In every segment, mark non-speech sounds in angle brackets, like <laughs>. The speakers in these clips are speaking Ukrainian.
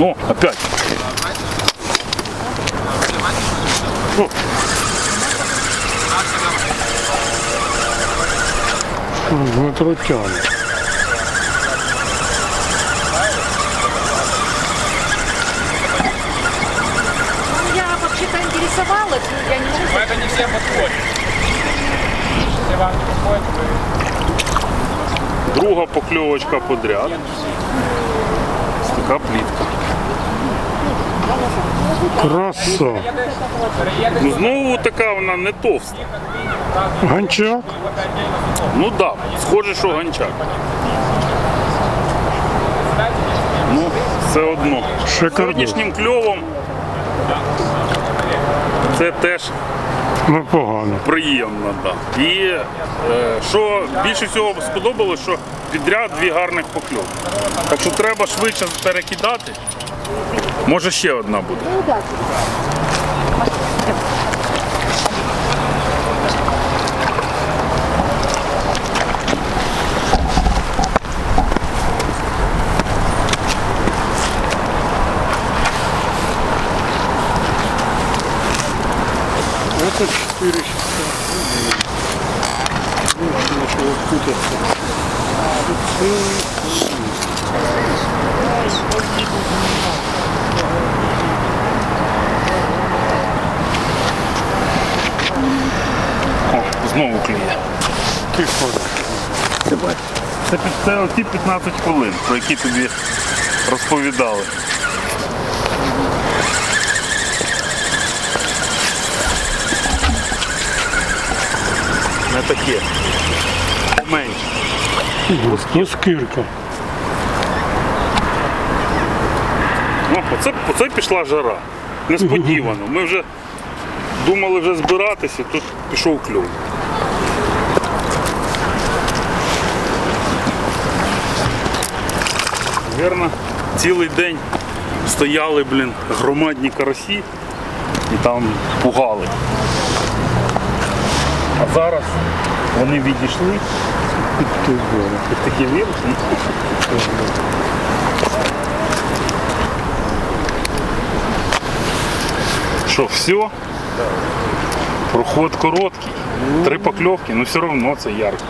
О, опять. О, Дмитро тягне. Ну, вообще-то интересовалась, но я не могу Но это не всем подходит. Если вам не подходит, вы друга покльовочка подряд. Така плітка. Краса. Ну знову така вона не товста. Гончак. Ну так, да, схоже, що гончак. Ну, все одно. Сьогоднішнім кльовом це теж Непогано. приємно. Да. І е, що більше всього сподобалось, що підряд дві гарних покльовки. Так що треба швидше перекидати. Може ще одна буде. Это 4 часа. Начало путаться. О, знову клює. Тихо. Це, під- це оті 15 хвилин, про які тобі розповідали. Не таке. Менше. Ну, скирка. Оце, оце пішла жара. Несподівано. Ми вже думали вже збиратися, тут пішов клюв. Вірно, цілий день стояли, блін, громадні карасі і там пугали. А зараз вони відійшли Під такі вірусні. Що, все? Проход короткий. Три покльовки, але все одно це ярко.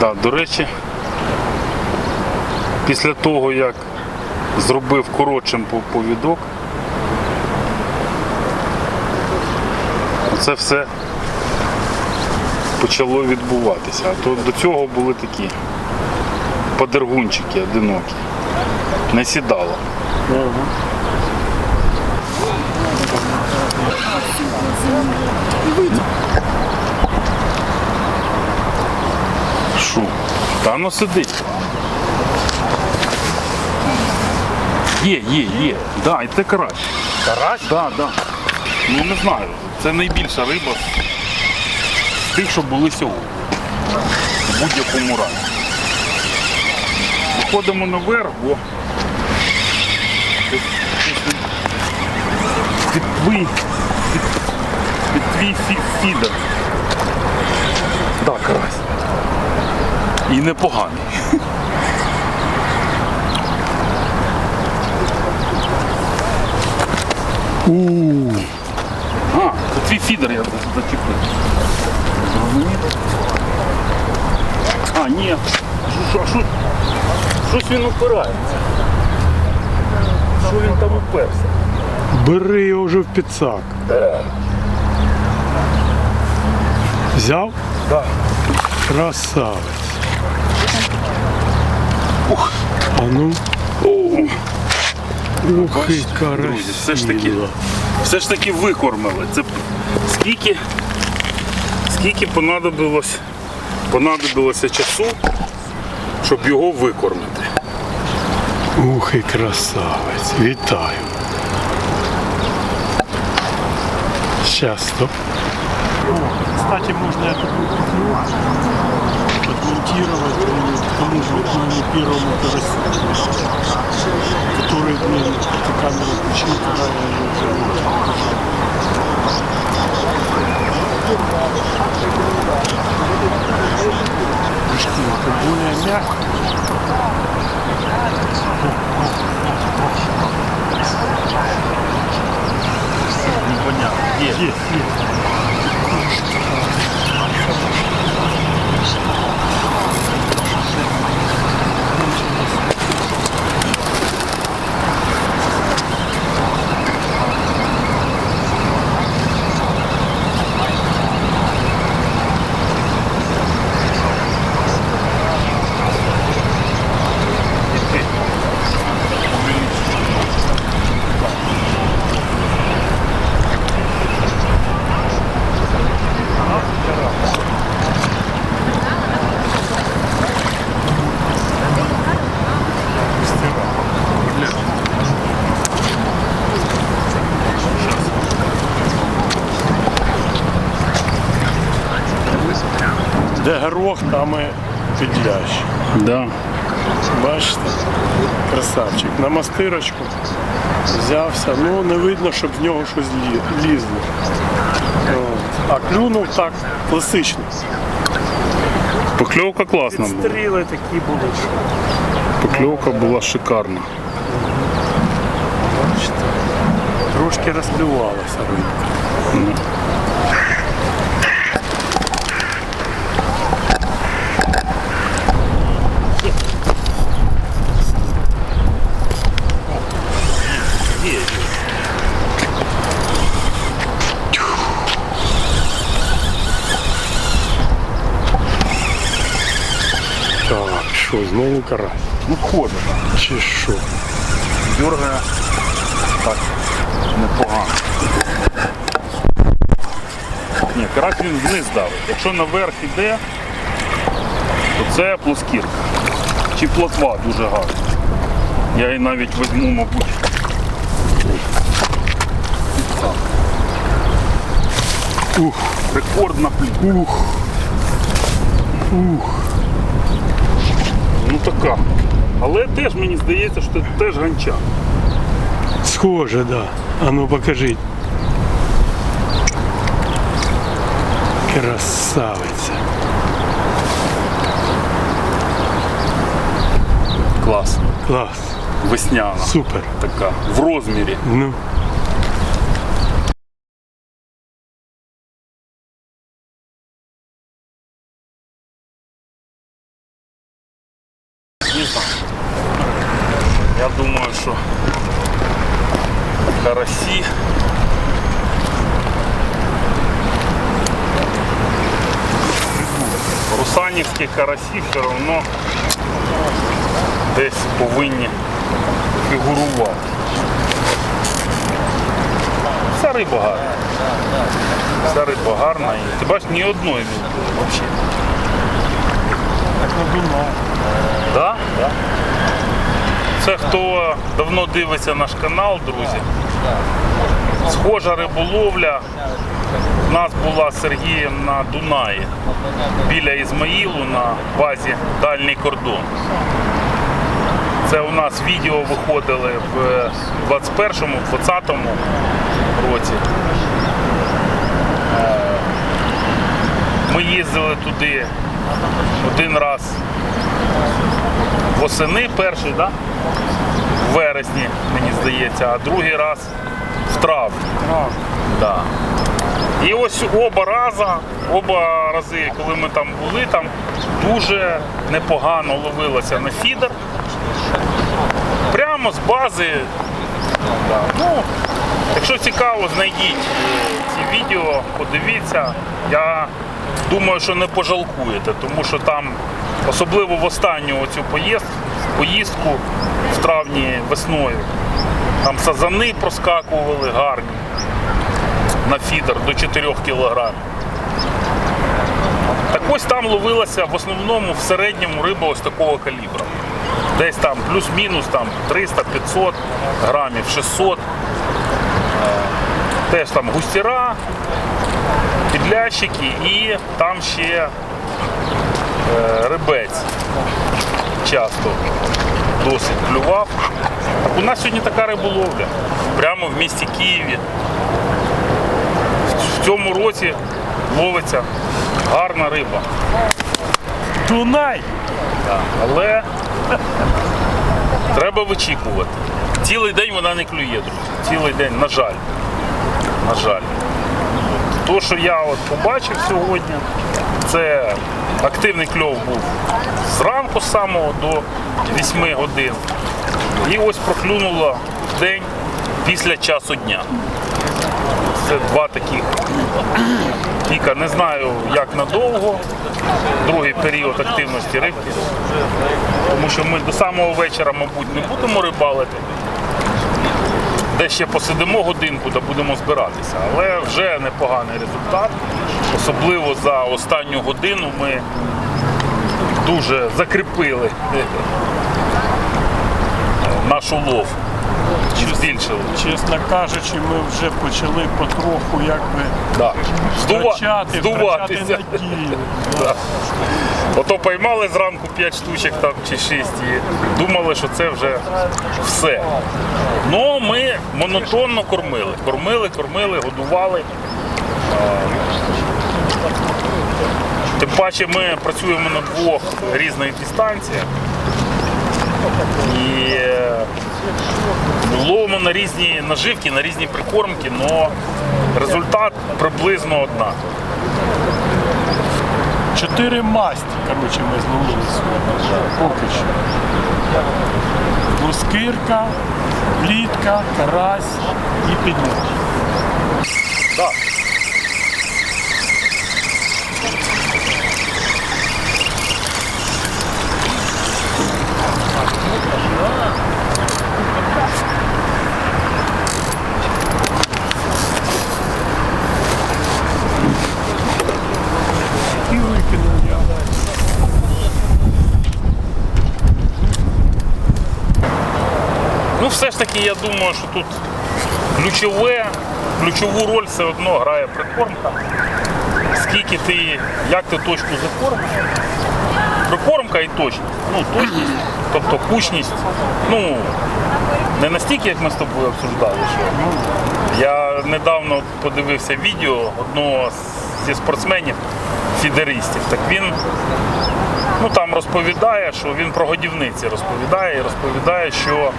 Да, до речі, після того, як зробив коротшим повідок, це все почало відбуватися. А то до цього були такі подергунчики одинокі. Не сідало. Що? Та ну сидить. Є, є, є. Да, і це карась. Карась? Так, да, так. Да. Ну не знаю. Це найбільша риба з тих, що були сьогодні. В будь-якому разі. Виходимо наверх, бо під, під твій, під, під твій фі- фідер. Так, карась. І непоганий. У, А, це твій фідер я зачепив. А, ні. Що, що, щось він упирається. Що він там уперся? бери його вже в підсак. Взяв? Так. Красавець. Ух. А ну. Ух і друзі, все ж таки. Все ж таки викормили. Це скільки, скільки понадобилось, понадобилося часу, щоб його викормити. Ух і красавець. Вітаю. Стоп. Кстати, можно эту петлю подмонтировать блин, к тому же вот моему первому карасю, который, блин, эту камеру включил, когда я ее взял. Шкурка более мягкая. Непонятно. Є. Є, є. Де горох, там і підлящ. Да. Бачите? Красавчик. На мастирочку взявся. Ну, не видно, щоб з нього щось лізло. От. А клюнув так класично. Покльовка класна була. Стріли такі були. що, Покльовка була шикарна. Бачите? Трошки розплювалася рибка. Так, що, знову карась? Ну, схоже. Чи що? Дергає так непогано. Ні, карась він вниз давить. Якщо наверх іде, то це плоскірка. Чи плотва дуже гарна. Я її навіть візьму, мабуть. Ух, рекордна плітка. Ух, ух. Така. Але теж мені здається, що це теж ганча. Схоже, да. А ну покажіть. Красавиця. Клас. Клас. Весняна. Супер. Така. В розмірі. Ну. Я думаю, що карасі. Русанівські карасі все одно десь повинні фігурувати. Вся риба гарна. Вся риба гарна. І ти бачиш ні одної не було взагалі. Да? Да. Це хто давно дивиться наш канал, друзі. Схожа риболовля. У нас була з Сергієм на Дунаї біля Ізмаїлу на базі Дальній кордон. Це у нас відео виходили в 21-му, 20-му році. Ми їздили туди один раз восени перший, да? В вересні, мені здається, а другий раз в травні. Да. І ось оба рази, оба рази, коли ми там були, там дуже непогано ловилося на фідер. Прямо з бази. Да. Ну, якщо цікаво, знайдіть е, ці відео, подивіться. Я думаю, що не пожалкуєте, тому що там, особливо в останню цю поїздку, поїздку в травні весною, там сазани проскакували гарні на фідер до 4 кілограмів. Так ось там ловилася в основному в середньому риба ось такого калібру. Десь там плюс-мінус там 300-500 грамів, 600. Е, Теж там густіра, підлящики і там ще е, рибець часто досить клював. У нас сьогодні така риболовля. Прямо в місті Києві. В цьому році ловиться гарна риба. Дунай! Але Треба вичікувати. Цілий день вона не клює, друзі. Цілий день, на жаль. На жаль. То, що я от побачив сьогодні, це активний кльов був зранку самого до 8 годин. І ось проклюнуло в день після часу дня. Це два таких піка. Не знаю, як надовго. Другий період активності рибки. Тому що ми до самого вечора, мабуть, не будемо рибалити. Де ще посидимо годинку та будемо збиратися. Але вже непоганий результат. Особливо за останню годину ми дуже закріпили наш улов. Збільшили. Чесно кажучи, ми вже почали потроху якби Да. Втрачати, втрачати надію. <laughs> Да. Ото поймали зранку 5 штучок там чи 6 і думали, що це вже все. Ну ми монотонно кормили. Кормили, кормили, годували. Тим паче ми працюємо на двох різних дистанціях. І е, ловимо на різні наживки, на різні прикормки, але результат приблизно однаковий. Чотири масті, коротше, ми зловили сьогодні. Поки що. Лускирка, плітка, карась і підняв. Да. Таки, я думаю, що тут ключове, ключову роль все одно грає прикормка. Скільки ти, як ти точку закормиш. Прикормка і точність. Ну, точність, тобто кучність. Ну, не настільки, як ми з тобою обсуждали, що ну, я недавно подивився відео одного зі спортсменів, фідеристів. Так він ну, там розповідає, що він про годівниці розповідає і розповідає, що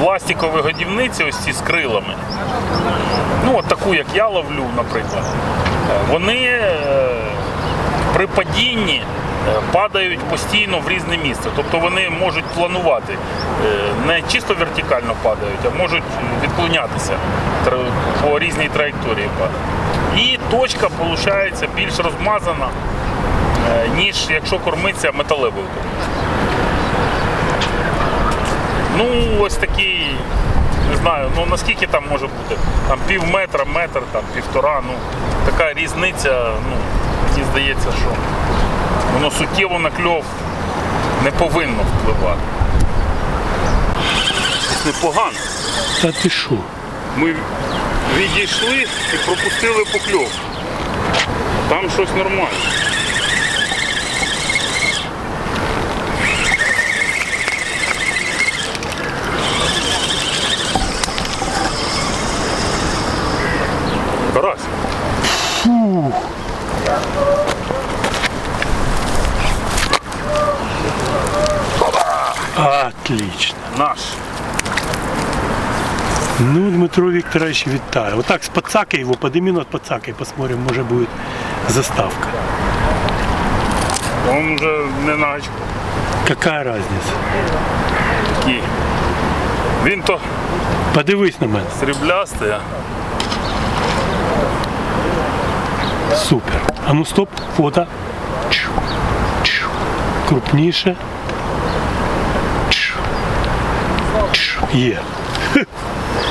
пластикові годівниці, ось ці з крилами, ну от таку, як я ловлю, наприклад, е, вони е, при падінні е, падають постійно в різне місце. Тобто вони можуть планувати, е, не чисто вертикально падають, а можуть відклонятися по різній траєкторії. падають. І точка виходить більш розмазана, е, ніж якщо кормиться металевою. Ну, ось такий, не знаю, ну наскільки там може бути? Там пів метра, метр, там півтора, ну така різниця, ну, мені здається, що воно суттєво на кльов не повинно впливати. Непогано. Та ти що? Ми відійшли і пропустили покльов. Там щось нормальне. Карась. Отлично. Наш. Ну, Дмитро Викторович, витаю. Вот так с подсакой его, подними над подсакой, посмотрим, может будет заставка. Он вже не на очку. Какая разница? Такий. Він то Подивись на мене. сріблястий, а Супер. А ну стоп, фото. Чу, чу. Крупніше. Чу, чу. Є.